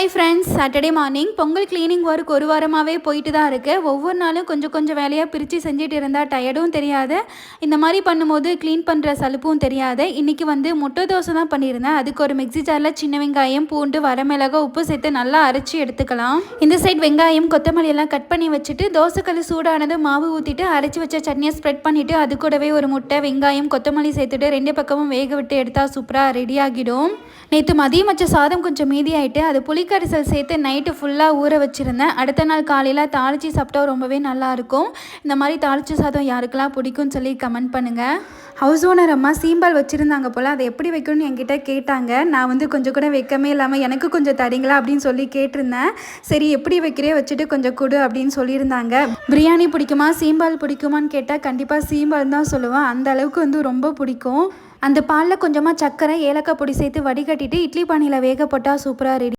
Hi friends Saturday morning Pongal cleaning work ஒரு வாரமாகவே போயிட்டு தான் இருக்குது ஒவ்வொரு நாளும் கொஞ்சம் கொஞ்சம் வேலையாக பிரித்து செஞ்சுட்டு இருந்தால் டயர்டும் தெரியாது. இந்த மாதிரி பண்ணும்போது க்ளீன் பண்ணுற சலுப்பும் தெரியாது. இன்றைக்கி வந்து முட்டை தோசை தான் பண்ணியிருந்தேன். அதுக்கு ஒரு மிக்ஸி ஜாரில் சின்ன வெங்காயம் பூண்டு வரமிளகா உப்பு சேர்த்து நல்லா அரைச்சி எடுத்துக்கலாம். இந்த சைட் வெங்காயம் கொத்தமல்லி எல்லாம் கட் பண்ணி வச்சுட்டு தோசைக்கல் சூடானது மாவு ஊற்றிட்டு அரைச்சி வச்ச சட்னியை ஸ்ப்ரெட் பண்ணிவிட்டு அது கூடவே ஒரு முட்டை வெங்காயம் கொத்தமல்லி சேர்த்துட்டு ரெண்டு பக்கமும் வேக விட்டு எடுத்தால் சூப்பராக ரெடி ஆகிடும். நேற்று மதியம் வச்ச சாதம் கொஞ்சம் மீதி ஆகிட்டு அது புளிக்கரிசல் சேர்த்து நைட்டு ஃபுல்லாக ஊற வச்சுருந்தேன். அடுத்த நாள் காலையில் தாளித்து சாப்பிட்டா ரொம்பவே நல்லாயிருக்கும் இந்த மாதிரி தாளிச்சு சாதம் யாருக்கெல்லாம் பிடிக்கும்னு சொல்லி கமெண்ட் பண்ணுங்கள் ஹவுஸ் ஓனர் அம்மா சீம்பால் வச்சுருந்தாங்க போல் அதை எப்படி வைக்கணும்னு என்கிட்ட கேட்டாங்க. நான் வந்து கொஞ்சம் கூட வைக்கமே இல்லாமல் எனக்கு கொஞ்சம் தரீங்களா அப்படின்னு சொல்லி கேட்டிருந்தேன். சரி எப்படி வைக்கிறே வச்சுட்டு கொஞ்சம் கொடு அப்படின்னு சொல்லியிருந்தாங்க. பிரியாணி பிடிக்குமா சீம்பால் பிடிக்குமான்னு கேட்டால் கண்டிப்பாக சீம்பால் தான் சொல்லுவேன். அந்த அளவுக்கு வந்து ரொம்ப பிடிக்கும். அந்த பாலில் கொஞ்சமாக சர்க்கரை ஏலக்காய் பொடி சேர்த்து வடிகட்டிட்டு இட்லி பானையில் வேக போட்டால் சூப்பராக ரெடி.